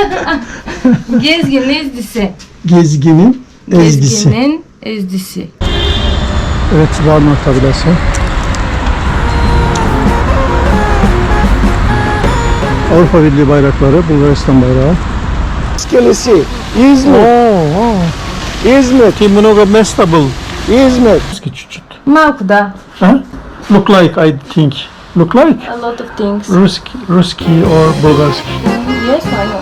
Gezgin ezdisi. Gezginin ezgisi. Gezginin ezdisi. Evet Varna tabelası. Avrupa Birliği bayrakları, Bulgaristan bayrağı. İskelesi. İzmir. Oo, İzmir. Ti mnogo mesta был. İzmir. Чуть-чуть. Малко, да. Huh? Look like I think. Look like A lot of things. Ruski, Ruski or Bulgarski. Yes, I know.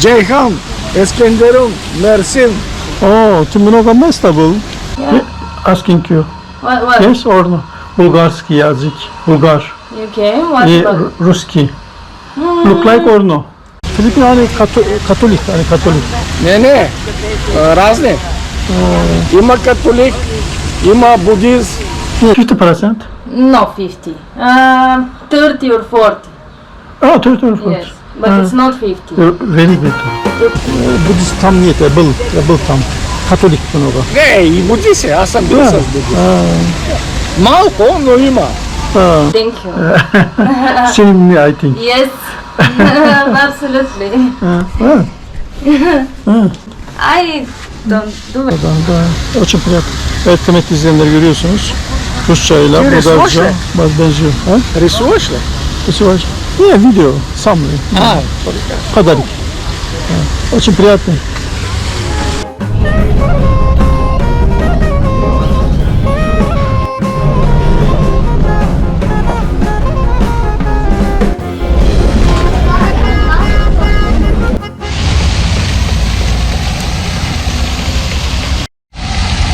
Ceyhan, Eskenderun, Mersin. Oh, mnogo mesta bol. Yeah. Asking you. What, what? Yes or no? Bulgarski yazik, Bulgar. Okay, what e, about? Ruski. Hmm. Look like or no? Filipin hani kato, katolik, hani katolik. Ne ne? Ee, Razne. Hmm. Ima katolik, ima budiz. 50%? No, 50. Um, 30 or 40. Oh, 30 or 40. Yes. but Ah. it's not 50. Very good. Budist tam niyet, rebel, rebel tam. Katolik mnogo. Не, и буддисти. Аз съм бил Да. с буддист. Малко, но има. Ah, Thank you. Senin I think. Yes, absolutely. Ah, I don't do it. Buradan da очень приятно. Evet kıymetli izleyenler görüyorsunuz. Rusça ile Через Bulgarca Rusça? baz benziyor. Ha? Рисуваш ли? Посылаешь? Не, видео, сам. А, Подарок. Да. Очень приятно.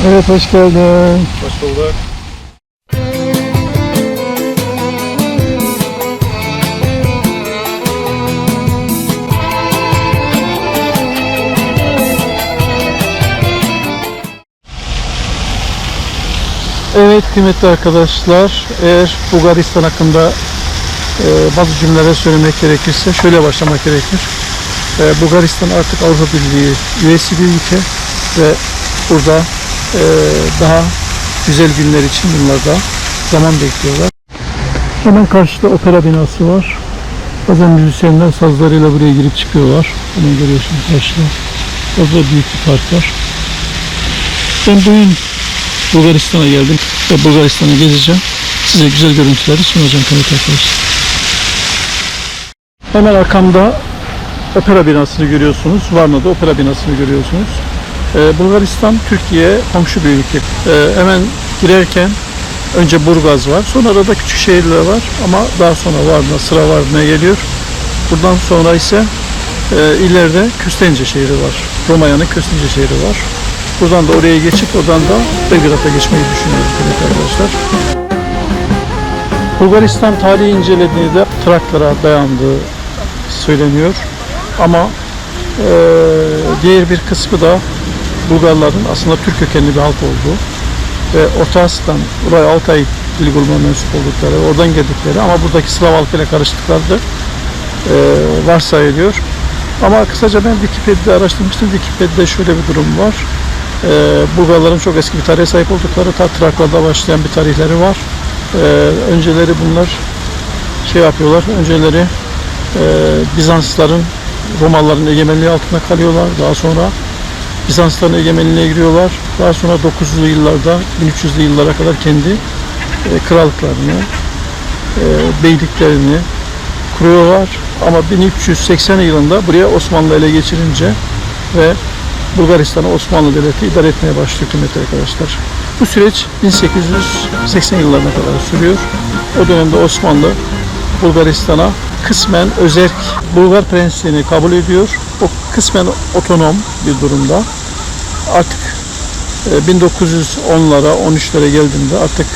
Evet hoş geldin. Hoş bulduk. Evet kıymetli arkadaşlar, eğer Bulgaristan hakkında e, bazı cümleler söylemek gerekirse şöyle başlamak gerekir. E, Bulgaristan artık Avrupa Birliği üyesi bir ülke ve burada e, daha güzel günler için bunlar zaman bekliyorlar. Hemen karşıda opera binası var. Bazen müzisyenler sazlarıyla buraya girip çıkıyorlar. Bunu görüyorsunuz karşıda. Fazla büyük bir park var. Ben bugün Bulgaristan'a geldim ve Bulgaristan'ı gezeceğim. Size güzel görüntüleri sunacağım kıymetli arkadaşlar. Hemen arkamda opera binasını görüyorsunuz. Varna'da opera binasını görüyorsunuz. Ee, Bulgaristan Türkiye komşu bir ülke. Ee, hemen girerken önce Burgaz var. Sonra da küçük şehirler var ama daha sonra Varna, sıra Varna'ya geliyor. Buradan sonra ise e, ileride Köstence şehri var. Romanya'nın Köstence şehri var. Buradan da oraya geçip oradan da Belgrad'a geçmeyi düşünüyoruz kıymetli arkadaşlar. Bulgaristan tarihi incelediğinde Traklara dayandığı söyleniyor. Ama eee, diğer bir kısmı da Bulgarların aslında Türk kökenli bir halk olduğu ve Orta Asya'dan buraya Altay dil grubuna mensup oldukları, oradan geldikleri ama buradaki Slav halkıyla karıştıkları da eee, varsayılıyor. Ama kısaca ben Wikipedia'da araştırmıştım. Wikipedia'da şöyle bir durum var. Eee, Bulgarların çok eski bir tarihe sahip oldukları, ta Traklarda başlayan bir tarihleri var. Eee, önceleri bunlar şey yapıyorlar, önceleri eee, Bizansların, Romalıların egemenliği altında kalıyorlar. Daha sonra Bizansların egemenliğine giriyorlar. Daha sonra 900'lü yıllarda, 1300'lü yıllara kadar kendi eee, krallıklarını, eee, beyliklerini kuruyorlar. Ama 1380 yılında buraya Osmanlı ele geçirince ve Bulgaristan'ı Osmanlı Devleti idare etmeye başlıyor kıymetli arkadaşlar. Bu süreç 1880 yıllarına kadar sürüyor. O dönemde Osmanlı Bulgaristan'a kısmen özerk Bulgar prensliğini kabul ediyor. O kısmen otonom bir durumda. Artık e, 1910'lara 13'lere geldiğinde artık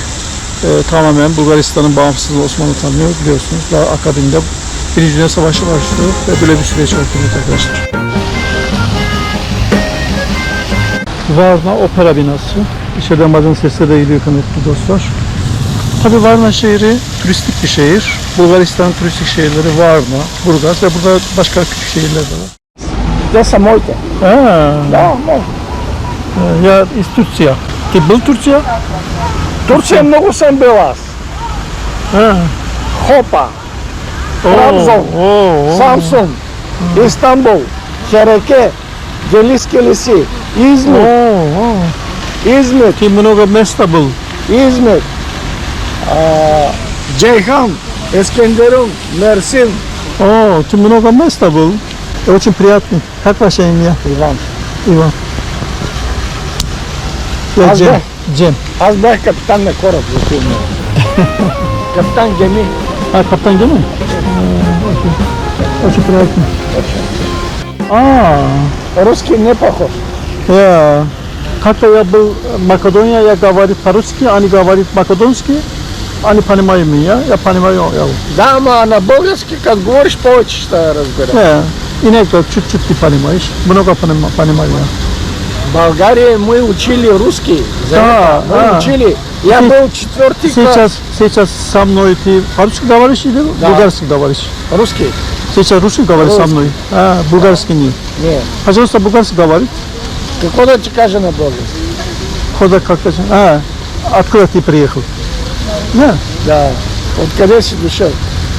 e, tamamen Bulgaristan'ın bağımsızlığı Osmanlı tanıyor biliyorsunuz. Daha akabinde Birinci Dünya Savaşı başlıyor ve böyle bir süreç var arkadaşlar. Varna Opera Binası. İçeriden bazen sesler de geliyor kıymetli dostlar. Tabi Varna şehri turistik bir şehir. Bulgaristan turistik şehirleri Varna, Burgaz ve burada başka küçük şehirler de var. Ja sam Mojte. Da, Mojte. Ja ee, iz Turcija. Ti bil Turcija? Turcija mnogo sam bila. Hopa, Trabzon, Samsun, İstanbul, Şereke, Geliske Lisi. İzmir, Oo, oo. İzmir, Ti mnogo mesta был. İzmir, aa, Ceyhan, İskenderun, Mersin, О, ты много места был. Очень приятно. Как ваше имя? İvan. Иван. Я Азбек. Джем. Джем. Azbek kapitan ne korab yapıyorum. Kapitan gemi. А, капитан Джем? Очень приятно. А, Русский не похож. Я. Как-то я был в Македония, я говорит по-русски, они говорят македонский, они понимают меня, я понимаю его. Да, ама на български, как говориш, повече ще разбера. Я, иногда чуть-чуть ты понимаешь, много понима- понимаю. В България мы учили русский. Да, мы да. учили. Я Ты- был четвертый класс. Сейчас, сейчас со мной ты по-русски говоришь или Да. булгарский говоришь? Русский? Сейчас русский говоришь со мной, а булгарский нет. Нет. Пожалуйста, булгарский говорит. Хода Чекажина был. Хода как А, откуда ты приехал? Да? Да. Вот Кадеси душел.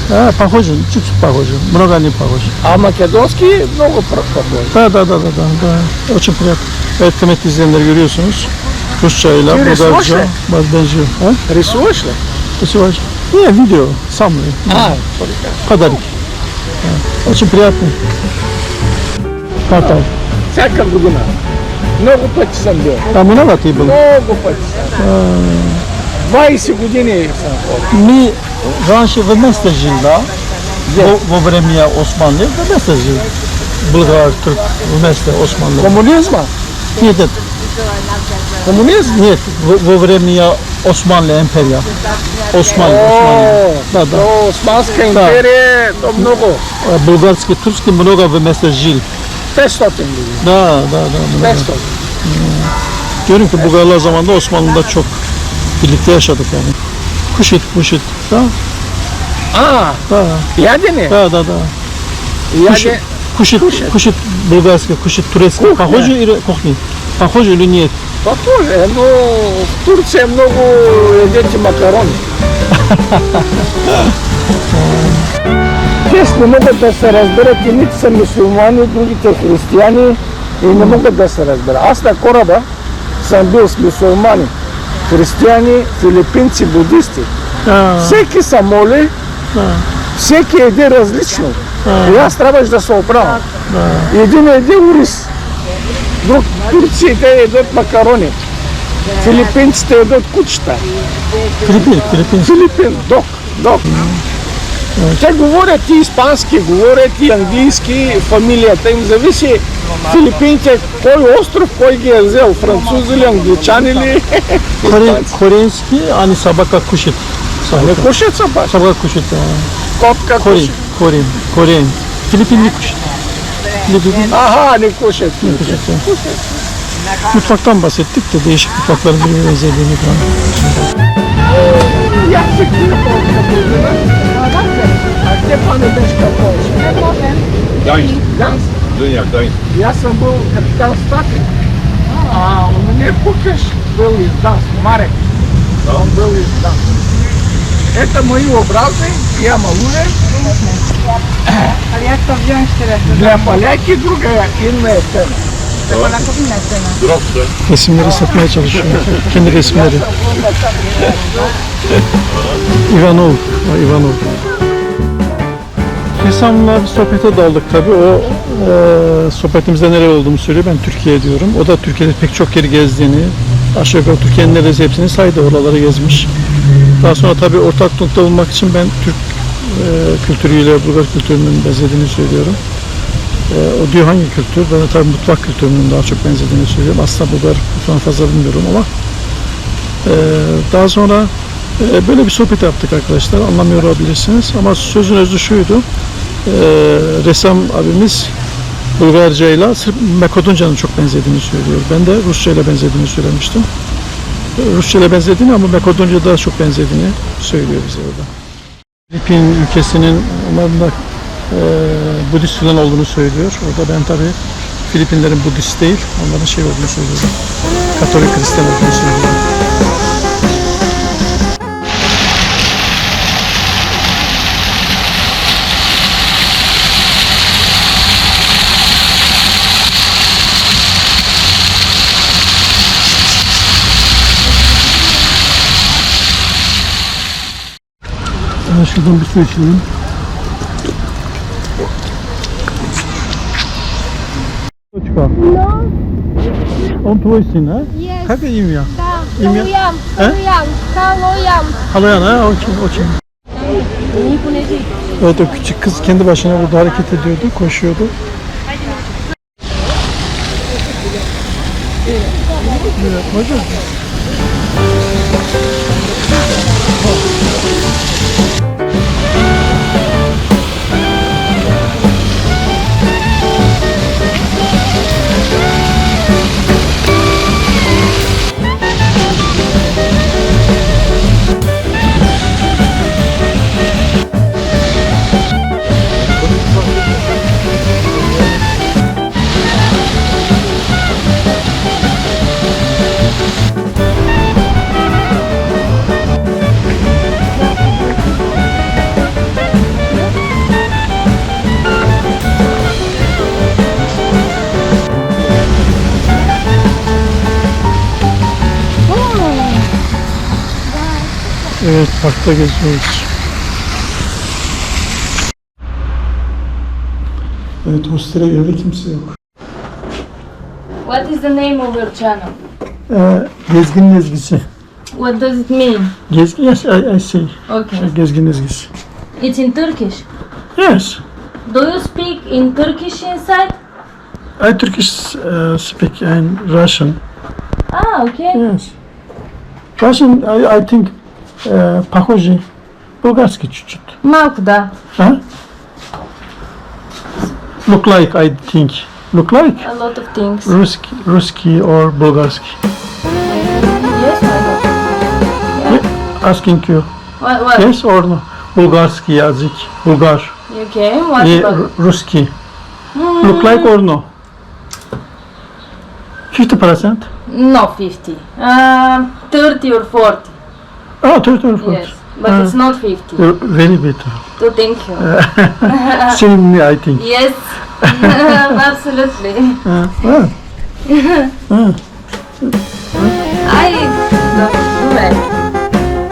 А, похоже, чуть-чуть похоже, много не похоже. А македонский много похоже. Да, да, да, да, да. Очень приятно. Evet demek izleyenler görüyorsunuz. Rusçayla, Bulgarca, Mazdenci. Resuvaçla? Resuvaç. Не, видео, сам. А, подарки. Очень приятно. Папа. Всякая глубина. Много пъти съм бил. А много ти был? Много пъти съм. 20 години съм ходил. Мы раньше вместе жили, да? Во, во время Османли вместе жили. Bulgar, Türk вместе Osmanlı. Комунизма? Нет, нет, Комунизм? нет, во, во время Osmanlı империя. Османlı, Османlı. О, Да, да. то Османска империя, то много. Э, Bulgarский, турский много вместе жили. 500 години. Да, да, да. много. 500. Diyorum ki Bulgarlar zamanında Osmanlı'da çok birlikte yaşadık yani. Kuşit, kuşit. Da, А, da, ядене? da, da, da. Яде... Кушать, Кушать. кушать bulgarский, кушать турецкий. Кухня. Похоже или кухня? Похоже или нет? Похоже, но в Турция много едете макарони. Те не могат да се разберат, едните са мусулмани, другите християни и не могат да се разберат. Аз на кораба съм бил с мусулмани, християни, филипинци, будисти. Ha, Всеки се моли, всеки еде различно. И аз трябваше да се оправя. Един еде ориз, друг турците едат макарони, филипинците едат кучета. Filipin, Filipin. Филипин, док, док. Те говорят и испански, говорят и английски, фамилията им зависи. Филипините, кой остров, кой ги е взел, французи ли, англичани ли, Kore, испанци. Koreinski, hani sabaka kuşit. Не Sabaka, кушат са баш, sabaka kuşit. ha. котка Korean, кушат. Korean, Korean. Filipinli kuşit. Filipinli Аха, не кушат. kuşit. ha. Mutfaktan bahsettik de değişik mutfakların birbirine benzediğini falan. Як се крият А те пане беше какво? Gdańsk, Gdańsk. Gdynia, Gdańsk. И аз съм был капитан Стафи. А у меня Пукаш был из Гданьск, Марек. Он был из Гданьск. Это мои образы, я малую. Ale jak to wziąć teraz? Для поляки другая инная цена. Resimleri satmaya çalışıyor. Kendi resimleri. Ivanov. o Ivanov. Resamla bir sohbete daldık tabii. O e, sohbetimizde neler olduğumu söylüyor. Ben Türkiye diyorum. O da Türkiye'de pek çok yer gezdiğini, aşağı yukarı Türkiye'nin neredeyse hepsini saydı. Oraları gezmiş. Daha sonra tabii ortak nokta bulmak için ben Türk e, kültürüyle Bulgar kültürünün benzediğini söylüyorum. E, o diyor hangi kültür? Ben tabii mutfak kültürünün daha çok benzediğini söylüyorum. Aslında Bulgar mutfağını fazla bilmiyorum ama e, daha sonra e, böyle bir sohbet yaptık arkadaşlar. Anlamıyor olabilirsiniz ama sözün özü şuydu. E, ressam abimiz Bulgarca ile sırf Makedonca'nın çok benzediğini söylüyor. Ben de Rusça ile benzediğini söylemiştim. Rusça ile benzediğini ama Makedonca daha çok benzediğini söylüyor bize orada. Filipin ülkesinin onların da ee, Budist falan olduğunu söylüyor. Orada ben tabi Filipinlerin Budist değil, onların şey olduğunu söylüyorum. Katolik Hristiyan olduğunu söylüyorum. Ben şuradan bir su içeyim. içelim. Точка. Он твой сын, а? Yes. Как имя? Да, Имя? Калуям, Э? Калуям, Калуям. Halayan ha? Очень, очень. Evet o küçük kız kendi başına burada hareket ediyordu, koşuyordu. Evet, hocam. Evet, parkta geziyoruz. Evet, hostele geldi kimse yok. What is the name of your channel? Ee, gezgin ezgisi. What does it mean? Gezgin, yes, I, I see. Okay. Gezgin ezgisi. It's in Turkish. Yes, Do you speak in Turkish inside? I Turkish uh, speak and Russian. Ah, okay. Yes. Russian, I, I think, uh, похожий. Bulgarski чуть-чуть. Малко, да. Huh? Look like, I think. Look like A lot of things. Ruski, Ruski or Bulgarski. Yes, why not? Asking you, What, what? yes or no? Bulgarski yazık, Bulgar. Okay, what E, about? Ru- Ruski. Look like or no? 50%? No, 50. Um, 30 or 40. Oh, 30 or 40. Yes, but Ah. it's not 50. You're very better. So thank you. Me, I think. Yes, absolutely. Uh, well, I don't do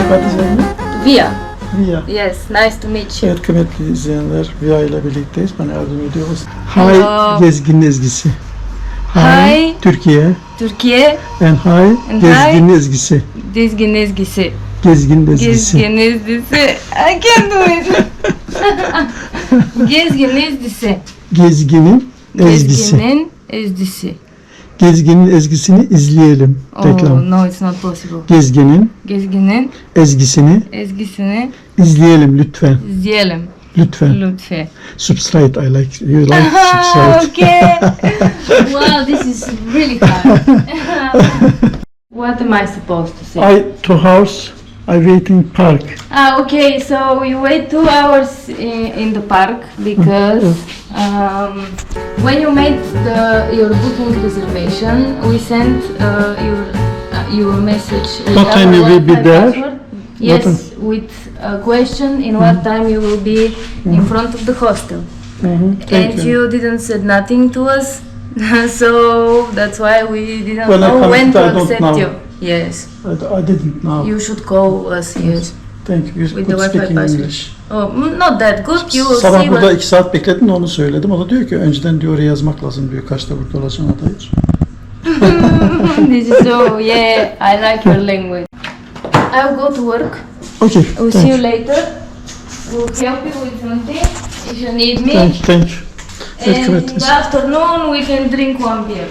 what is your name? Via. Via. Yes, nice to meet you. Evet kıymetli izleyenler, Via ile birlikteyiz. Bana yardım ediyoruz. Hello. Hi, Gezgin Ezgisi. Hi. Türkiye. Türkiye And hi, And Gezgin. Dizgin ezgisi. Gezgin Ezgisi. Gezgin ezgisi. I can do it. Gezgin ezgisi. Gezgin'in ezgisi. Gezginin ezgisi. Gezgin'in ezgisini izleyelim. Oh, Reklam. no, it's not possible. Gezgin'in Gezginin ezgisini ezgisini izleyelim lütfen. izleyelim Lütfen. lütfen. Subscribe, I like. You like subscribe. okay. wow, this is really hard. what am I supposed to say? I to house, I wait in park. Ah, okay, so you wait two hours in, in the park because um, when you made the, your booking reservation, we sent uh, your uh, your message. with What time our you will be Wi-Fi there? password. Yes, with a question in what time you will be in front of the hostel. Thank and you. you didn't said nothing to us, so that's why we didn't When know when to- accept know. you. Yes, I, I didn't know. you should call us. Yes. Thank you. With the Wi-Fi. English. Oh, not that good. You Sabah see burada what. iki saat bekledin de onu söyledim. O da diyor ki önceden diyor oraya yazmak lazım diyor. Kaçta burada olacağına dair. this is so. Yeah, I like your language. I'll go to work. Okay. We'll see you you. later. We'll help you with something if you need me. Thank you. Thank you. And the afternoon we can drink one beer.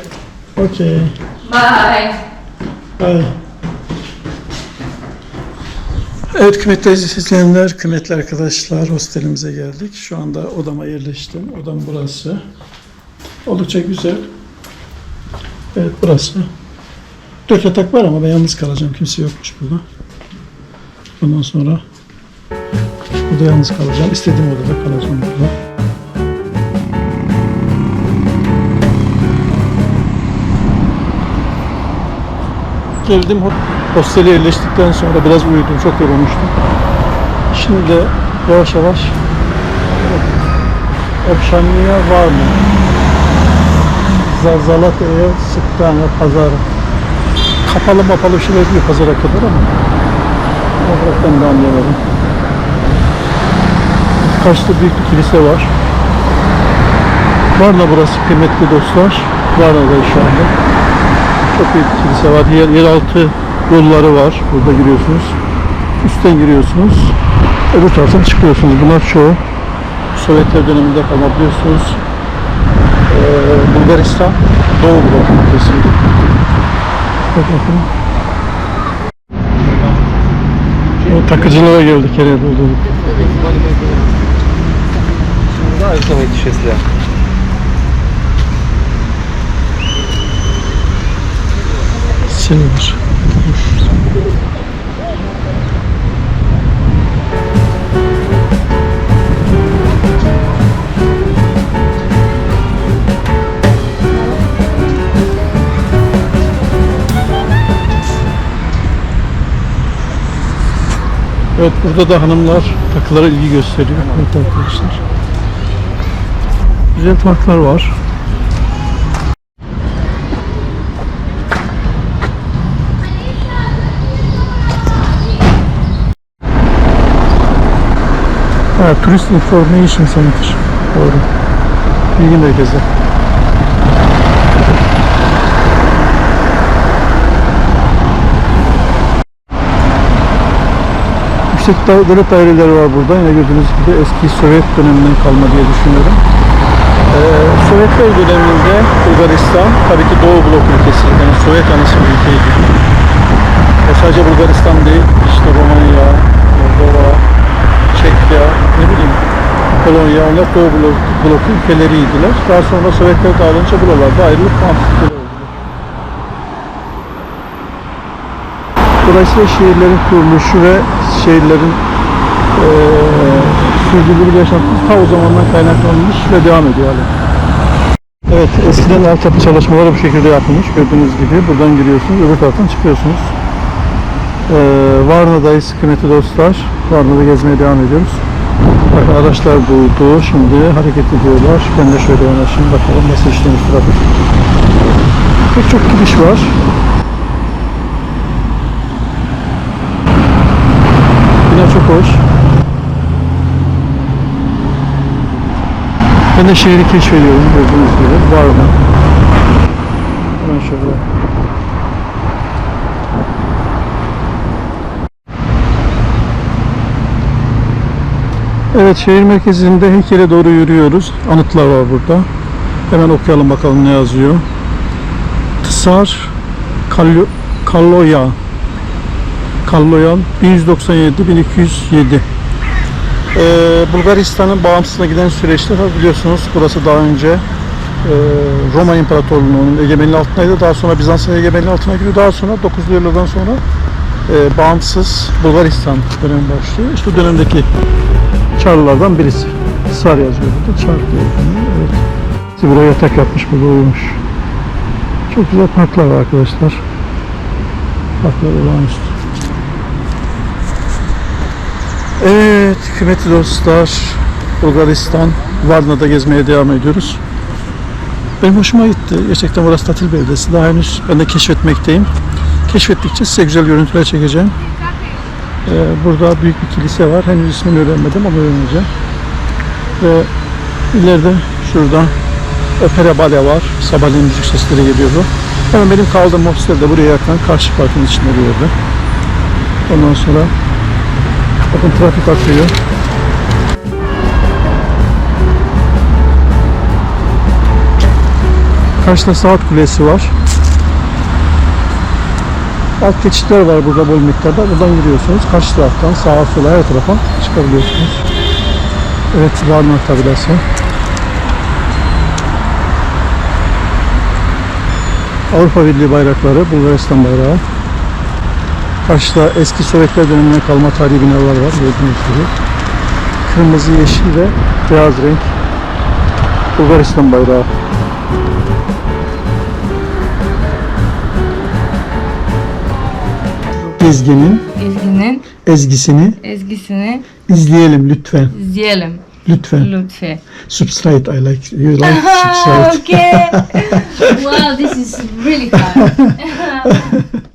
Okay. Bye. Bye. Evet kıymetli izleyenler, kıymetli arkadaşlar hostelimize geldik. Şu anda odama yerleştim. Odam burası. Oldukça güzel. Evet burası. Dört yatak var ama ben yalnız kalacağım. Kimse yokmuş burada. Ondan sonra burada yalnız kalacağım. İstediğim odada kalacağım burada. Geldim ho- hostele yerleştikten sonra biraz uyudum. Çok yorulmuştum. Şimdi de yavaş yavaş Opşanlı'ya var mı? Zazalata'ya Sıktane pazarı. Kapalı mapalı bir şeyler diyor pazara kadar ama. Olarak ben de anlayamadım. Kaçta büyük bir kilise var. Varna burası kıymetli dostlar. Varna'dayız şu anda çok büyük bir kilise var. Yer, yeraltı yolları var. Burada giriyorsunuz. Üstten giriyorsunuz. Öbür taraftan çıkıyorsunuz. Bunlar çoğu Sovyetler döneminde kalma biliyorsunuz. Ee, Bulgaristan Doğu Blok kesimdi. Bak bakın. Takıcılığa geldik herhalde. Şimdi daha izlemeyi düşesler. senedir. Evet burada da hanımlar takılara ilgi gösteriyor. Evet arkadaşlar. Güzel taklar var. Ha, Tourist Information Center. Doğru. Bilgi merkezi. Yüksek devlet daireleri var burada. Yine gördüğünüz gibi eski Sovyet döneminden kalma diye düşünüyorum. Ee, Sovyetler döneminde Bulgaristan tabii ki Doğu Blok ülkesi. Yani Sovyet yanlısı bir ülkeydi. E sadece Bulgaristan değil, işte Romanya, Moldova, Çekya, ne bileyim Polonya, onlar Doğu Blok, Blok ülkeleriydiler. Daha sonra Sovyetler dağılınca buralarda bağımsız ülkeler oldular. Dolayısıyla şehirlerin kuruluşu ve şehirlerin eee sürdürülebilir yaşantısı ta o zamandan kaynaklanmış ve devam ediyor hala. Evet, eskiden altyapı çalışmaları bu şekilde yapılmış. Gördüğünüz gibi buradan giriyorsunuz, öbür taraftan çıkıyorsunuz. Ee, Varna'dayız kıymetli dostlar. Varna'da gezmeye devam ediyoruz. Bakın araçlar durdu. Şimdi hareket ediyorlar. Ben de şöyle yanaşayım. Bakalım nasıl işlemiş trafik. Pek çok gidiş var. Yine çok hoş. Ben de şehri keşfediyorum gördüğünüz gibi. Varna. Hemen şöyle. Evet şehir merkezinde heykele doğru yürüyoruz. Anıtlar var burada. Hemen okuyalım bakalım ne yazıyor. Tsar Kallo- Kalloya Kalloyan 1197 1207 ee, Bulgaristan'ın bağımsızlığına giden süreçte biliyorsunuz burası daha önce e, Roma İmparatorluğu'nun egemenliği altındaydı. Daha sonra Bizans'ın egemenliği altına giriyor. Daha sonra 9'lu yıllardan sonra e, bağımsız Bulgaristan dönemi başlıyor. İşte dönemdeki Çarlılardan birisi. Sar yazıyor burada. Çar okunuyor. Evet. Buraya yatak yapmış burada uyumuş. Çok güzel parklar var arkadaşlar. Parklar olağanüstü. Evet kıymetli dostlar Bulgaristan Varna'da gezmeye devam ediyoruz. Benim hoşuma gitti. Gerçekten burası tatil beldesi. Daha henüz ben de keşfetmekteyim. Keşfettikçe size güzel görüntüler çekeceğim. Ee, burada büyük bir kilise var. Henüz ismini öğrenmedim ama öğreneceğim. Ve ileride şurada opera bale var. Sabahleyin müzik sesleri geliyordu. Hemen benim kaldığım hostel de buraya yakın. Karşı parkın içinde bir yerde. Ondan sonra bakın trafik akıyor. Karşıda saat kulesi var. Alt geçitler var burada bol miktarda. Buradan giriyorsunuz. Karşı taraftan sağa sola her tarafa çıkabiliyorsunuz. Evet Varna tabelası. Avrupa Birliği bayrakları, Bulgaristan bayrağı. Karşıda eski Sovyetler döneminden kalma tarihi binalar var gördüğünüz gibi. Kırmızı, yeşil ve beyaz renk. Bulgaristan bayrağı. Ezgi'nin Ezgi'nin ezgisini ezgisini izleyelim lütfen. izleyelim Lütfen. lütfen. Subscribe I like you like subscribe. okay. wow, this is really fun.